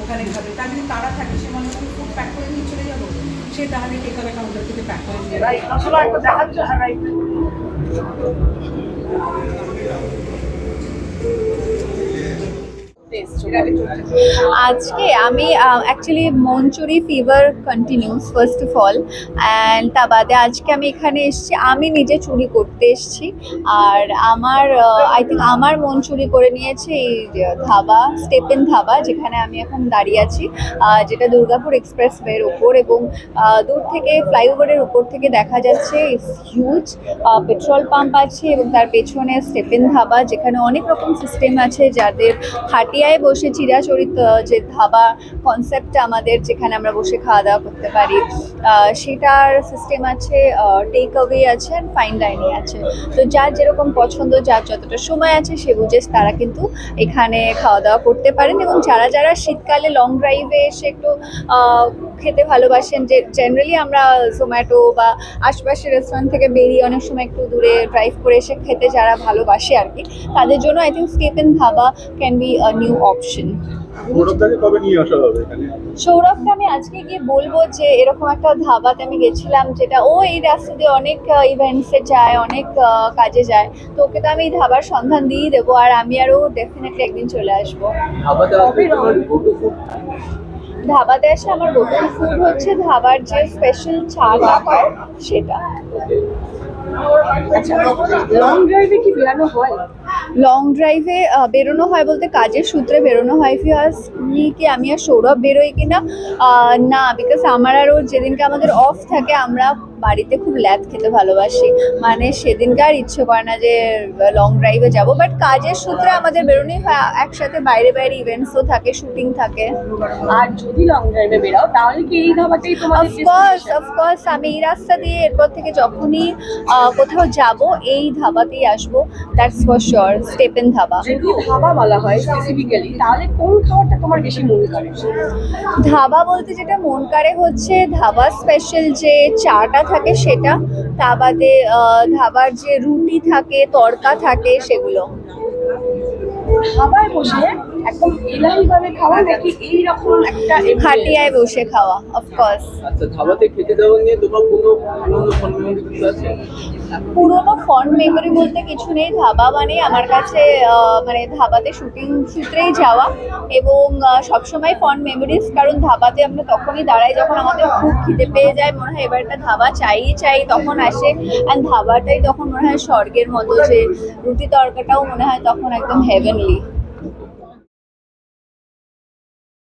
ওখানে খাবে তার যদি তারা থাকে সে মনে করে ফুড প্যাক করে নিয়ে চলে যাব সে তাহলে টেকাবে কাউন্টার থেকে আজকে আমি actually Manchurian fever continues first of all and তা বাদে আজকে আমি এখানে এসেছি। আমি নিজে চুরি করতে এসেছি। আর আমার আই থিঙ্ক আমার মন চুরি করে নিয়েছে এই ধাবা স্টেপেন ধাবা, যেখানে আমি এখন দাঁড়িয়ে আছি যেটা দুর্গাপুর এক্সপ্রেস ওয়ের ওপর এবং দূর থেকে ফ্লাইওভারের উপর থেকে দেখা যাচ্ছে হিউজ পেট্রোল পাম্প আছে এবং তার পেছনে স্টেপেন ধাবা, যেখানে অনেক রকম সিস্টেম আছে যাদের খাটিয়ায় বসে চিরাচরিত যে ধাবা কনসেপ্টটা আমাদের যেখানে আমরা বসে খাওয়া দাওয়া করতে পারি সেটার সিস্টেম আছে টেক অ্যাওয়ে আছে আর ফাইন ডাইনিং আছে। তো যার যেরকম পছন্দ, যার যতটা সময় আছে, সে বুঝে তারা কিন্তু এখানে খাওয়া দাওয়া করতে পারেন এবং যারা যারা শীতকালে লং ড্রাইভে এসে একটু খেতে ভালোবাসেন যে জেনারেলি আমরা জোম্যাটো বা আশপাশের রেস্টুরেন্ট থেকে বেরিয়ে অনেক সময় একটু দূরে ড্রাইভ করে এসে খেতে যারা ভালোবাসে আর কি তাদের জন্য I think Stephen dhaba can be a new option সৌরভকে আমি আজকে গিয়ে বলব যে এরকম একটা ধাবাতে আমি গেছিলাম যেটা ও এই রাস্তা দিয়ে অনেক ইভেন্টসে যায় অনেক আহ, কাজে যায় তো ওকে তো আমি এই ধাবার সন্ধান দিয়ে দেবো আর আমি আরও ডেফিনেটলি একদিন চলে আসব। ধাবাতে এসে আমার গোপন ফুড হচ্ছে ধাবার যে স্পেশাল চাটা হয় সেটা। লং ড্রাইভে কি বেরানো হয়? লং ড্রাইভে বেরোনো হয় বলতে কাজের সূত্রে বেরোনো হয় ইফ মি কি আমি আর সৌরভ বেরোই কিনা? না বিকজ আমার আর ওর যেদিনকে আমাদের অফ থাকে আমরা বাড়িতে খুব ল্যাদ খেতে ভালোবাসি। মানে সেদিনকে আর ইচ্ছে করে না যে লং ড্রাইভে যাব। বাট কাজের সূত্রে আমাদের বেরোনোই হয়। একসাথে বাইরে বাইরে ইভেন্টসও থাকে শুটিং থাকে। আর যদি লং ড্রাইভে বেরাও তাহলে কি এই ধাবাটাই তোমাদের অফকোর্স অফকোর্স আমি এই রাস্তা দিয়ে এরপর থেকে যখনই কোথাও যাব এই ধাবাতেই আসব। That's for sure Stephen dhaba. যদি ধাবা বলা হয় স্পেসিফিক্যালি তাহলে কোন খাবারটা তোমার বেশি মনে করে? ধাবা বলতে যেটা মন কাড়ে হচ্ছে ধাবা স্পেশাল যে চাটা থাকে সেটা। তা বাদে ধাবার যে রুটি থাকে তড়কা থাকে সেগুলো। ধাবায় বসে একদম এলাহি ভাবে খাওয়া নাকি এইরকম একটা খাটিয়ায় বসে খাওয়া অফকোর্স আচ্ছা ধাবাতে খেতে দেওয়া নিয়ে তোমার কোনো পুরনো ফোন মেমোরি কিছু আছে? পুরোনো ফন্ড মেমোরি বলতে কিছু নেই ধাবা মানে আমার কাছে মানে ধাবাতে শুটিং সূত্রেই যাওয়া এবং সবসময় ফন্ড মেমোরিজ কারণ ধাবাতে আমরা তখনই দাঁড়াই যখন আমাদের খুব খিদে পেয়ে যায় মনে হয় এবার একটা ধাবা চাই চাই তখন আসে। অ্যান্ড ধাবাটাই তখন মনে হয় স্বর্গের মতো যে রুটি তরকাটাও মনে হয় তখন একদম হেভেনলি